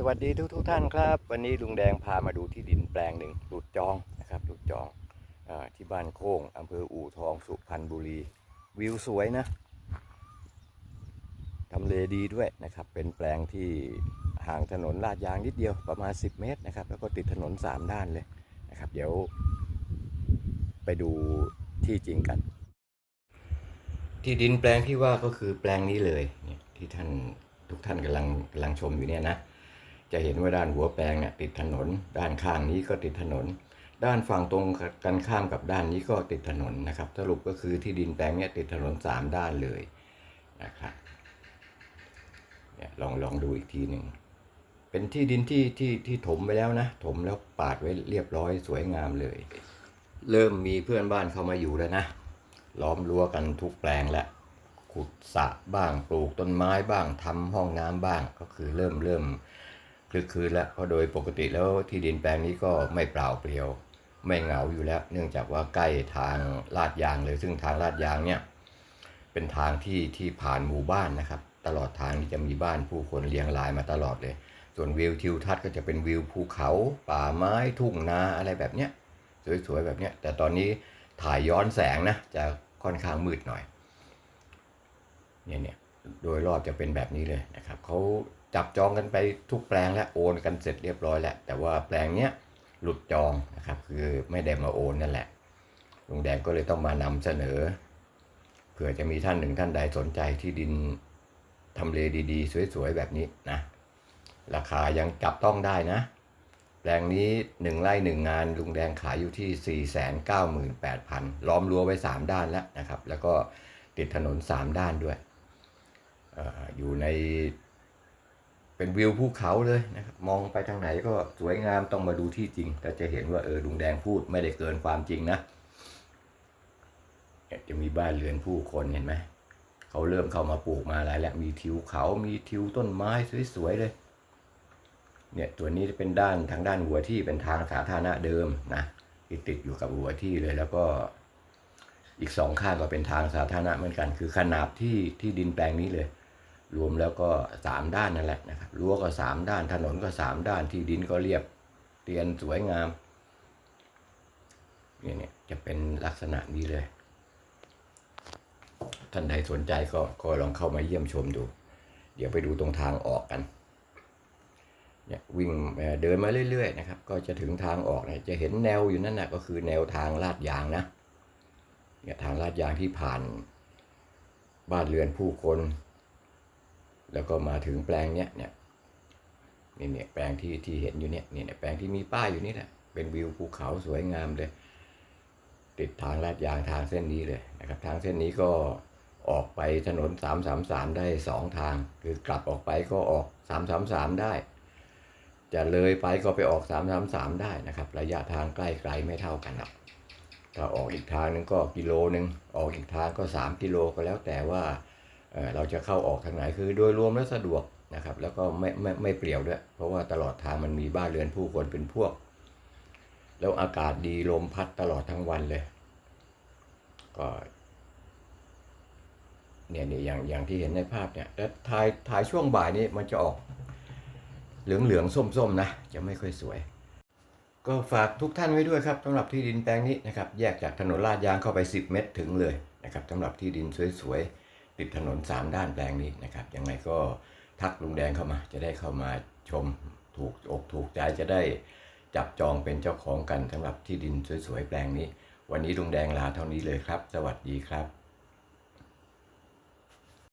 สวัสดีทุกทุกท่านครับ วันนี้ลุงแดงพามาดูที่ดินแปลงหนึ่งหลุดจองนะครับหลุดจองอที่บ้านโค้งอำเภออู่ทองสุพรรณบุรี วิวสวยนะทำเลดีด้วยนะครับ เป็นแปลงที่ห่างถนนลาดยางนิดเดียวประมาณ 10 เมตรนะครับ แล้วก็ติดถนน 3 ด้านเลยนะครับ เดี๋ยว ไปดูที่จริงกัน ที่ดินแปลงที่ว่าก็คือแปลงนี้เลยที่ท่านทุกท่านกำลังกำลังชมอยู่เนี่ยนะ จะเห็นว่าด้านหัวแปลงเนี่ยติดถนน ด้านข้างนี้ก็ติดถนน ด้านฝั่งตรงกันข้ามกับด้านนี้ก็ติดถนนนะครับสรุปก็คือที่ดินแปลงเนี้ยติดถนนสามด้านเลยนะครับเนี่ยลองลองดูอีกทีหนึ่งเป็นที่ดินที่ที่ที่ถมไปแล้วนะ ถมแล้วปาดไว้เรียบร้อยสวยงามเลย เริ่มมีเพื่อนบ้านเข้ามาอยู่แล้วนะล้อมรั้วกันทุกแปลงแล้วขุดสระบ้างปลูกต้นไม้บ้างทำห้องน้ำบ้างก็คือเริ่มเริ่ม คลึกคืนแล้วเพราะโดยปกติแล้วที่ดินแปลงนี้ก็ไม่เปล่าเปลี่ยว ไม่เหงาอยู่แล้ว เนื่องจากว่าใกล้ทางลาดยางเลย ซึ่งทางลาดยางเนี่ยเป็นทางที่ที่ผ่านหมู่บ้านนะครับ ตลอดทางนี่จะมีบ้านผู้คนเลี้ยงรายมาตลอดเลย ส่วนวิวทิวทัศน์ก็จะเป็นวิวภูเขา ป่าไม้ทุ่งนาอะไรแบบเนี้ยสวยๆแบบเนี้ยแต่ตอนนี้ถ่ายย้อนแสงนะจะค่อนข้างมืดหน่อยเนี่ยเนี่ยโดยรอบจะเป็นแบบนี้เลยนะครับเขา จับจองกันไปทุกแปลงแล้วโอนกันเสร็จเรียบร้อยแล้วแต่ว่าแปลงเนี้ยหลุดจองนะครับคือไม่ได้มาโอนนั่นแหละลุงแดงก็เลยต้องมานำเสนอเผื่อจะมีท่านหนึ่งท่านใดสนใจที่ดินทำเลดีๆ สวยๆ แบบนี้นะราคายังจับต้องได้นะ แปลงนี้หนึ่งไร่หนึ่งงานลุงแดงขายอยู่ที่ 4 9 8 0 0 0ล้อมรั้วไว้ 3 ด้านแล้วนะครับ แล้วก็ติดถนน 3 ด้านด้วยอออยู่ใน เป็นวิวภูเขาเลยนะครับมองไปทางไหนก็สวยงามต้องมาดูที่จริงแต่จะเห็นว่าเออลุงแดงพูดไม่ได้เกินความจริงนะเนี่ยจะมีบ้านเรือนผู้คนเห็นไหมเขาเริ่มเข้ามาปลูกมาหลายแล้วมีทิวเขา มีทิวต้นไม้สวยๆเลย เนี่ยตัวนี้เป็นด้านทางด้านหัวที่เป็นทางสาธารณะเดิมนะที่ติดอยู่กับหัวที่เลยแล้วก็อีกสองข้างก็เป็นทางสาธารณะเหมือนกัน คือขนาบที่ที่ดินแปลงนี้เลย รวมแล้วก็สามด้านนั่นแหละนะครับรั้วก็สามด้านถนนก็สามด้านที่ดินก็เรียบเตียนสวยงามเนี่ยเนี่ยจะเป็นลักษณะนี้เลย ท่านใดสนใจก็ก็ลองเข้ามาเยี่ยมชมดู เดี๋ยวไปดูตรงทางออกกันเนี่ยวิ่งเอ่อเดินมาเรื่อยๆนะครับ ก็จะถึงทางออกเนี่ยจะเห็นแนวอยู่นั่นนะก็คือแนวทางลาดยางนะเนี่ยทางลาดยางที่ผ่านบ้านเรือนผู้คน แล้วก็มาถึงแปลงเนี้ยเนี่ยนี่เนี่ยแปลงที่ที่เห็นอยู่เนี่ยนี่เนี่ยแปลงที่มีป้ายอยู่นี่แหละเป็นวิวภูเขาสวยงามเลย ติดทางลาดยางทางเส้นนี้เลยนะครับ ทางเส้นนี้ก็ออกไปถนน 333 ได้สองทาง คือกลับออกไปก็ออก 333 ได้ จะเลยไปก็ไปออก 333 ได้นะครับ ระยะทางใกล้ไกลไม่เท่ากันหรอกถ้าออกอีกทางนึงก็กิโลนึงออกอีกทางก็ 3 กิโลก็แล้วแต่ว่า เราจะเข้าออกทางไหนคือโดยรวมแล้วสะดวกนะครับ แล้วก็ไม่ไม่ไม่เปลี่ยวด้วย เพราะว่าตลอดทางมันมีบ้านเรือนผู้คนเป็นพวก แล้วอากาศดีลมพัดตลอดทั้งวันเลย ก็เนี่ยเนี่ยอย่างอย่างที่เห็นในภาพเนี่ยแล้วถ่ายถ่ายช่วงบ่ายนี้มันจะออกเหลืองเหลืองส้มส้มๆนะ จะไม่ค่อยสวย ก็ฝากทุกท่านไว้ด้วยครับสำหรับที่ดินแปลงนี้นะครับ แยกจากถนนลาดยางเข้าไป 10 เมตรถึงเลยนะครับสำหรับที่ดินสวยๆ ติดถนน 3 ด้านแปลงนี้นะครับยังไงก็ทักลุงแดงเข้ามา จะได้เข้ามาชมถูกอกถูกใจจะได้จับจองเป็นเจ้าของกันสำหรับที่ดินสวยๆแปลงนี้ วันนี้ลุงแดงลาเท่านี้เลยครับ สวัสดีครับ